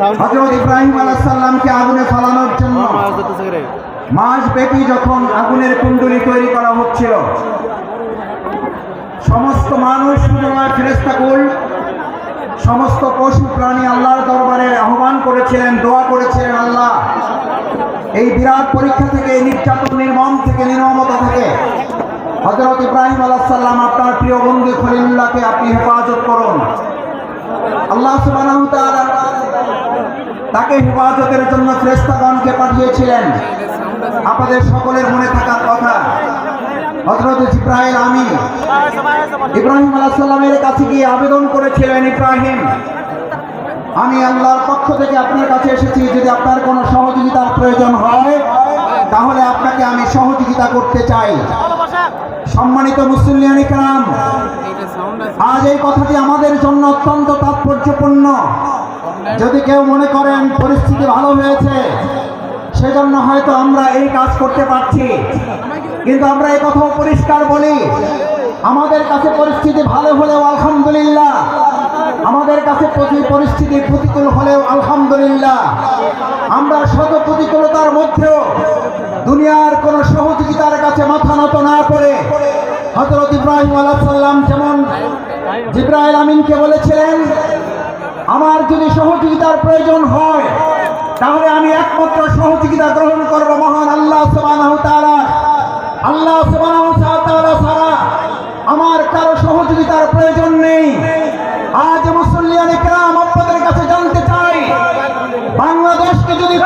হজরত ইব্রাহিম আলাহাল্লামকে আগুনে ফালানোর জন্য মাস ব্যাপী যখন আগুনের কুণ্ডলী তৈরি করা হচ্ছিল সমস্ত মানুষ ফেরেস্তাকুল সমস্ত পশু প্রাণী আল্লাহর দরবারে আহ্বান করেছিলেন দোয়া করেছিলেন আল্লাহ। এই বিরাট পরীক্ষা থেকে এই নির্যাতন নির্মম থেকে নির্মমতা থেকে হজরত ইব্রাহিম আলাহাল্লাম আপনার প্রিয় বন্ধু খলিল্লাহকে আপনি হেফাজত করুন। আল্লাহ তাআলা তাকে হেফাজতের জন্য ফ্রেস্তাগণকে পাঠিয়েছিলেন। আপনাদের সকলের মনে থাকার কথা। হজরত ইব্রাহিম আমি ইব্রাহিম আলাহাল্লামের কাছে গিয়ে আবেদন করেছিলেন, ইব্রাহিম, আমি আল্লাহর পক্ষ থেকে আপনার কাছে এসেছি। যদি আপনার কোনো সহযোগিতার প্রয়োজন হয়, তাহলে আপনাকে আমি সহযোগিতা করতে চাই। সম্মানিত মুসলিয়ান ইকরাম, আজ এই কথাটি আমাদের জন্য অত্যন্ত তাৎপর্যপূর্ণ। যদি কেউ মনে করেন পরিস্থিতি ভালো হয়েছে, সেজন্য হয়তো আমরা এই কাজ করতে পারছি। কিন্তু আমরা এই কথাও পরিষ্কার বলি, আমাদের কাছে পরিস্থিতি ভালো হলেও আলহামদুলিল্লাহ, আমাদের কাছে প্রতি পরিস্থিতি প্রতিকূল হলেও আলহামদুলিল্লাহ। আমরা শত প্রতিকূলতার মধ্যেও দুনিয়ার কোনো সহযোগিতার কাছে মাথা নত না করে হজরত ইব্রাহিম আলাহ সাল্লাম যেমন জিব্রাইল আমিনকে বলেছিলেন আমার যদি সহযোগিতার প্রয়োজন হয়, তাহলে আমি একমাত্র সহযোগিতা গ্রহণ করব মহান আল্লাহ সুবাহ তারা আল্লাহ সারা আমার কারও সহযোগিতার প্রয়োজন নেই। আজ মুসল্লিয়ান কেরাম আপনাদের কাছে জানতে চাই, বাংলাদেশকে যদি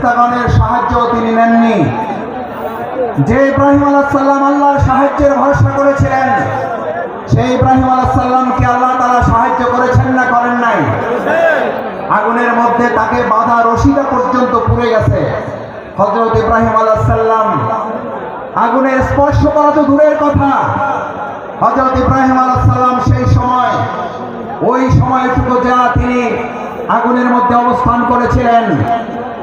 ফেরেস্তাগণের সাহায্য তিনি নেননি। যে ইব্রাহিম আলাহ সাল্লাম আল্লাহর সাহায্যের ভরসা করেছিলেন, সেই ইব্রাহিম আলাহ সাল্লামকে আল্লাহ তারা সাহায্য করেছেন না করেন নাই? আগুনের মধ্যে তাকে বাধা রশিদা পর্যন্ত পুড়ে গেছে। হজরত ইব্রাহিম আলাহ সাল্লাম আগুনের স্পর্শ করা তো দূরের কথা। হজরত ইব্রাহিম আলাহ সাল্লাম সেই সময়, ওই সময়টুকু যা তিনি আগুনের মধ্যে অবস্থান করেছিলেন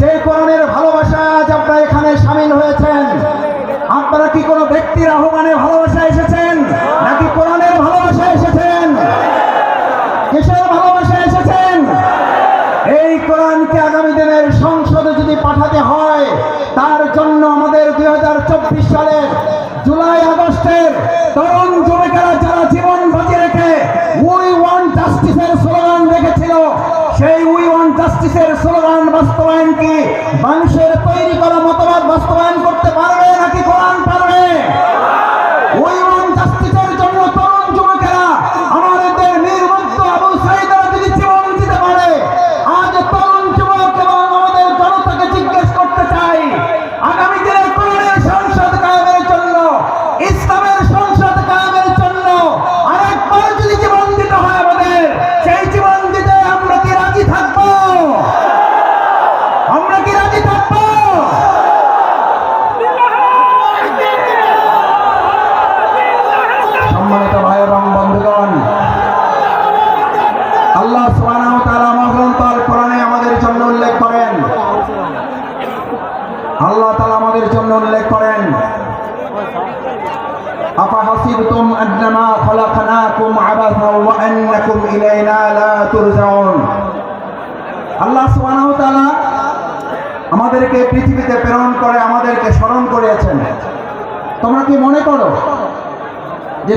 যে কোরআনের ভালোবাসা আজ আপনারা এখানে সামিল হয়েছেন, আপনারা কি কোনো ব্যক্তির আহ্বানে ভালোবাসা এসেছেন? নাকি কোরআনের ভালোবাসা এসেছেন? কিসের ভালোবাসা এসেছেন? এই কোরআনকে আগামী দিনের সংসদে যদি পাঠাতে হয়, তার জন্য আমাদের দুই হাজার চব্বিশ সালের জুলাই আগস্টের তরুণ যুবকেরা জাস্টিসের স্লোগান বাস্তবায়নকে মানুষের তৈরি করা মতবাদ বাস্তবায়ন করতে পারবে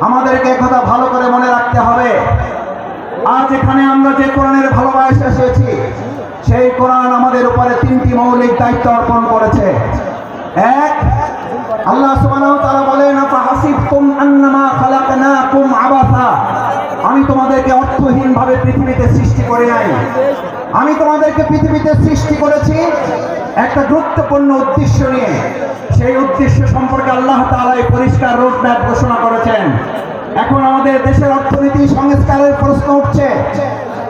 আমাদেরকে কথা ভালো করে মনে রাখতে হবে। আজ এখানে আমরা যে কোরআনের ভালোবাসা এসেছি, সেই কোরআন আমাদের উপরে তিনটি মৌলিক দায়িত্ব অর্পণ করেছে। এক, আল্লাহ বলেন আমি তোমাদেরকে অর্থহীন ভাবে পৃথিবীতে সৃষ্টি করে নাই। আমি তোমাদেরকে পৃথিবীতে সৃষ্টি করেছি একটা গুরুত্বপূর্ণ উদ্দেশ্য নিয়ে। সেই উদ্দেশ্য সম্পর্কে আল্লাহ তাআলা এই পরিষ্কার রোডম্যাপ ঘোষণা করেছেন। এখন আমাদের দেশের অর্থনীতি সংস্কারের প্রশ্ন উঠছে।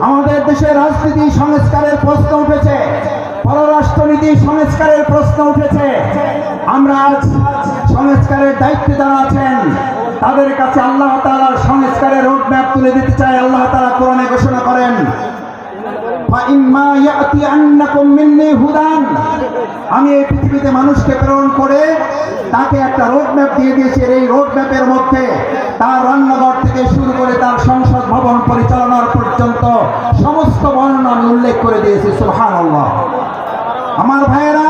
আমাদের দেশের রাজনীতি সংস্কারের প্রশ্ন উঠেছে। পররাষ্ট্রনীতি সংস্কারের প্রশ্ন উঠেছে। আমরা আজ সংস্কারের দায়িত্বে যারা আছেন, তাদের কাছে আল্লাহ তাআলার সংস্কারের রোডম্যাপ তুলে দিতে চাই। আল্লাহ তাআলা কোরআনে ঘোষণা করেন আমি এই পৃথিবীতে মানুষকে প্রেরণ করে তাকে একটা রোড ম্যাপ দিয়ে দিয়েছি। এই রোড ম্যাপের মধ্যে তার রান্নাঘর থেকে শুরু করে তার সংসদ ভবন পরিচালনার পর্যন্ত সমস্ত বর্ণনা আমি উল্লেখ করে দিয়েছি। সুহান আমার ভাইয়েরা,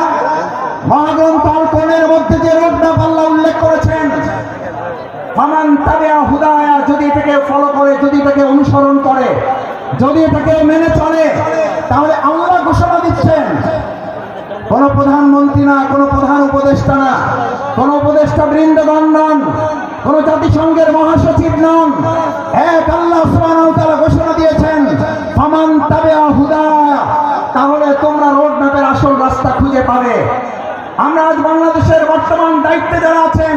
মহাগ্রন্থ আলকনের মধ্যে যে রোড ম্যাপ আল্লাহ উল্লেখ করেছেন, ফামান তাবিয়া হুদায়া, যদি এটাকে ফলো করে, যদি এটাকে অনুসরণ করে যদি এটাকে মেনে চলে, তাহলে আল্লাহ ঘোষণা দিচ্ছেন। কোন প্রধানমন্ত্রী না, কোন প্রধান উপদেষ্টা না, কোন উপদেষ্টা বৃন্দগণ নন, কোন জাতিসংঘের মহাসচিব নন। এক আল্লাহ ওয়া ঘোষণা দিয়েছেন, ফামান হুদায়া তাহলে তোমরা রোড ম্যাপের আসল রাস্তা খুঁজে পাবে। আমরা আজ বাংলাদেশের বর্তমান দায়িত্বে যারা আছেন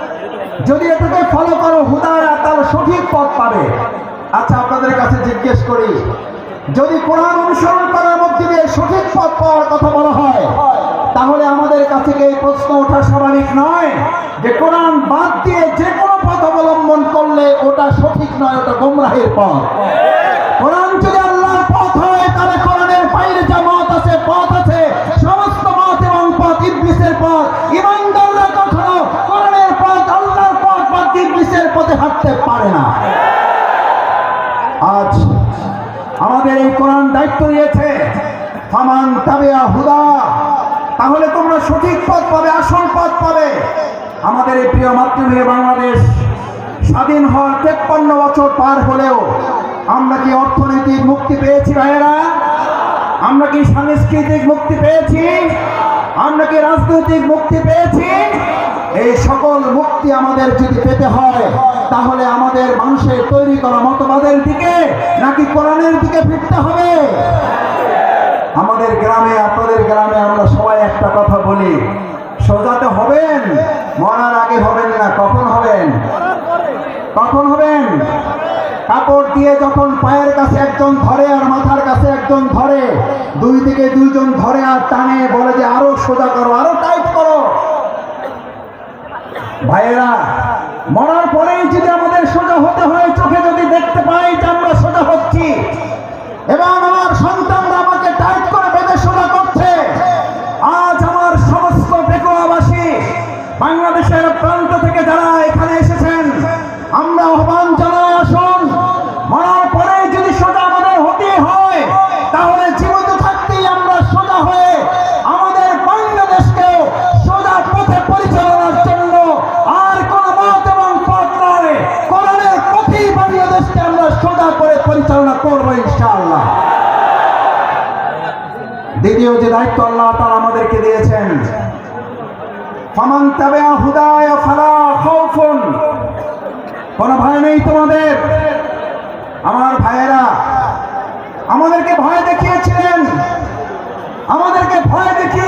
যদি এটাকে ফলো করো হুদায়া তাহলে সঠিক পথ পাবে। আচ্ছা আপনাদের কাছে জিজ্ঞেস করি, যদি কোরআন অনুসরণ করার মধ্যে দিয়ে সঠিক পথ পাওয়ার কথা বলা হয়, তাহলে আমাদের কাছে এই প্রশ্ন ওঠা স্বাভাবিক নয়? যে কোরআন বাদ দিয়ে যে কোনো পথ অবলম্বন করলে ওটা সঠিক নয়, ওটা গোমরাহের পথ। কোরআন যদি ফামান হুদা। তাহলে তোমরা সঠিক পথ পাবে, আসল পথ পাবে। আমাদের এই প্রিয় মাতৃভূমি বাংলাদেশ স্বাধীন হওয়ার তেপ্পান্ন বছর পার হলেও আমরা কি অর্থনৈতিক মুক্তি পেয়েছি ভাইয়েরা? আমরা কি সাংস্কৃতিক মুক্তি পেয়েছি? আমরা কি রাজনৈতিক মুক্তি পেয়েছি? এই সকল মুক্তি আমাদের যদি পেতে হয়, তাহলে আমাদের মানুষের তৈরি করা মতবাদের দিকে নাকি কোরআনের দিকে ফিরতে হবে? আমাদের গ্রামে, আপনাদের গ্রামে আমরা সবাই একটা কথা বলি সোজাতে হবেন, মরার আগে হবেন না, কখন হবেন? কখন হবেন? কাপড় দিয়ে যখন পায়ের কাছে একজন ধরে আর মাথার কাছে একজন ধরে, দুই দিকে দুইজন ধরে আর টানে, বলে যে আরও সোজা করো, আরও টাইট করো। ভাইয়েরা, মরার পরেই যদি আমাদের সোজা হতে হয়, চোখে যদি দেখতে পাই যে আমরা সোজা হচ্ছি, এবং আমার সন্তানরা করব ইনশাআল্লাহ। দ্বিতীয় যে দায়িত্ব আল্লাহ তাআলা আমাদেরকে দিয়েছেন কোনো ভয় নেই তোমাদের। আমার ভাইয়েরা, আমাদেরকে ভয় দেখিয়েছিলেন, আমাদেরকে ভয় দেখিয়ে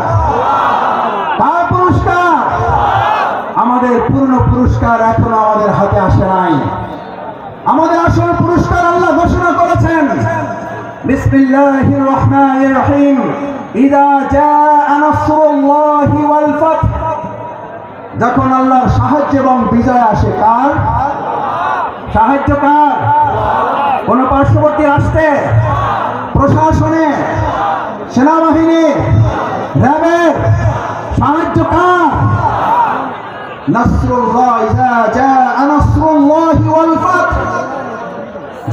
বিসমিল্লাহির রহমানির রহিম ইদা জাআ নাসরুল্লাহি ওয়াল ফাth যখন আল্লাহর সাহায্য এবং বিজয় আসে কার? সাহায্য কার? কোন পার্শ্ববর্তী রাষ্ট্রে? প্রশাসনে? সেনাবাহিনী? র্যাবের সাহায্য কার?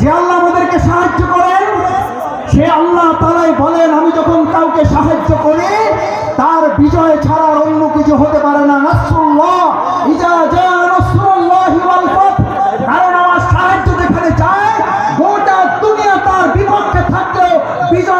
যে আল্লাহ আমাদেরকে সাহায্য করেন সে আল্লাহ তালাই বলেন, আমি যখন কাউকে সাহায্য করি, তার বিজয় ছাড়া অন্য কিছু হতে পারে না। সাহায্য যেখানে চায় গোটা দুনিয়া তার বিপক্ষে থাকলেও বিজয়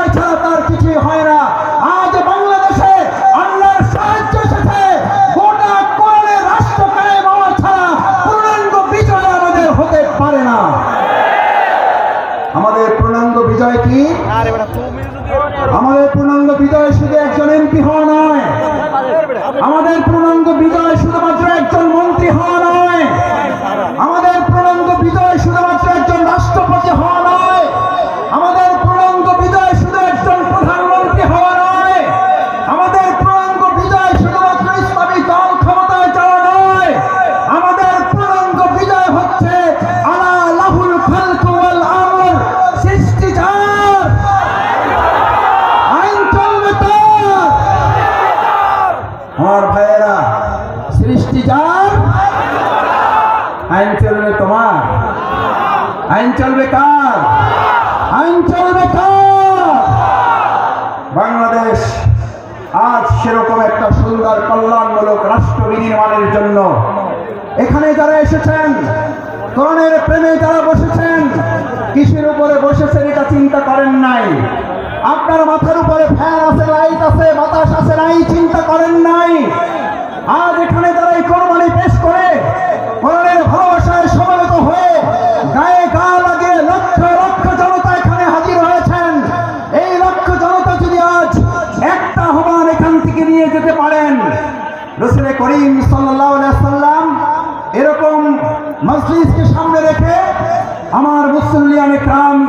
এখানে যারা এসেছেন, কোরআনের প্রেমে যারা বসেছেন, কিসের উপরে বসেছেন এটা চিন্তা করেন নাই। আপনার মাথার উপরে ফ্যান আছে, লাইট আছে, বাতাস আছে নাই, চিন্তা করেন নাই। আজ এখানে তারা এই কোরবানি পেশ করে, কোরআনের ভালোবাসায় সমবেত হয়ে গায়ে গা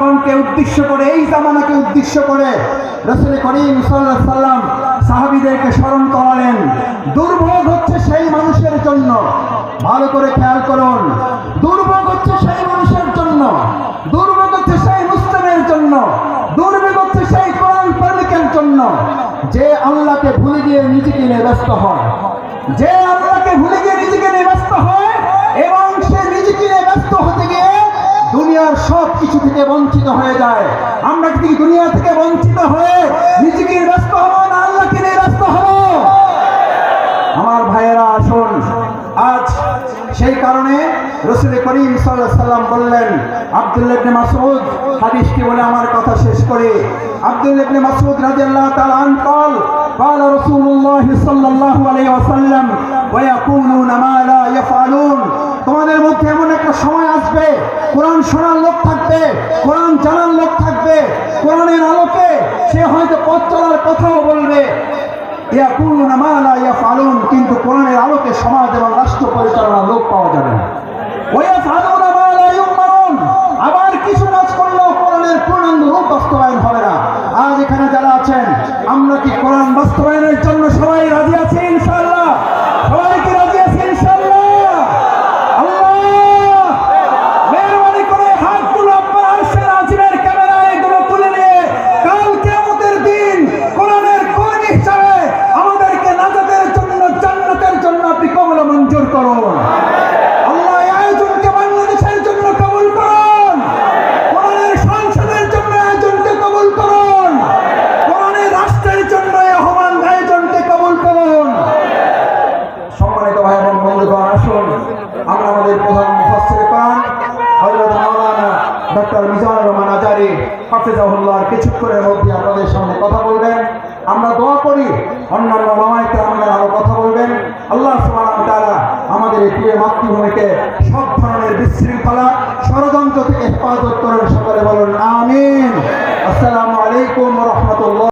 ক্রামগণকে উদ্দেশ্য করে, এই জামানাকে উদ্দেশ্য করে রসুল করিম সাল্লাহ সাল্লাম সাহাবিদেরকে স্মরণ করালেন। দুর্ভোগ হচ্ছে সেই মানুষের জন্য। ভালো করে খেয়াল করুন। দুর্ভোগ হচ্ছে সেই মানুষের জন্য। দুর্ভোগ হচ্ছে সেই মুসলিমের জন্য। দুর্ভোগ হচ্ছে সেই কোরআন প্রেমিকের জন্য। যে আল্লাহকে ভুলে গিয়ে নিজেকে নিয়ে ব্যস্ত হয়। যে আল্লাহকে ভুলে গিয়ে নিজেকে নিয়ে ব্যস্ত হয় এবং সে নিজেকে নিয়ে ব্যস্ত হতে গিয়ে দুনিয়ার সব কিছু থেকে বঞ্চিত হয়ে যায় আমরা কি দুনিয়া থেকে বঞ্চিত হয়ে নিজেকে নিয়ে ব্যস্ত হবো না আল্লাহকে নিয়ে ব্যস্ত হবো আমার ভাইয়েরা আসুন আজ সেই কারণে রসুল করিম সাল্লাহ সাল্লাম বললেন আব্দুল্লাহ ইবনে মাসউদ হাদিসটি বলে আমার কথা শেষ করে আব্দুল্লাহ ইবনে মাসউদ রাদিয়াল্লাহু তাআলা আন قال قال رسول الله صلى الله عليه وسلم ويقولون ما لا يفعلون তোমাদের মধ্যে এমন একটা সময় আসবে, কোরআন শোনার লোক থাকবে, কোরআন জানার লোক থাকবে, কোরআনের আলোকে সে হয়তো পথ চলার কথাও বলবে। ইয়া ইয়াকুলুনা মা লা ইয়াফআলুন, কিন্তু কোরআনের আলোকে সমাজ এবং রাষ্ট্র পরিচালনার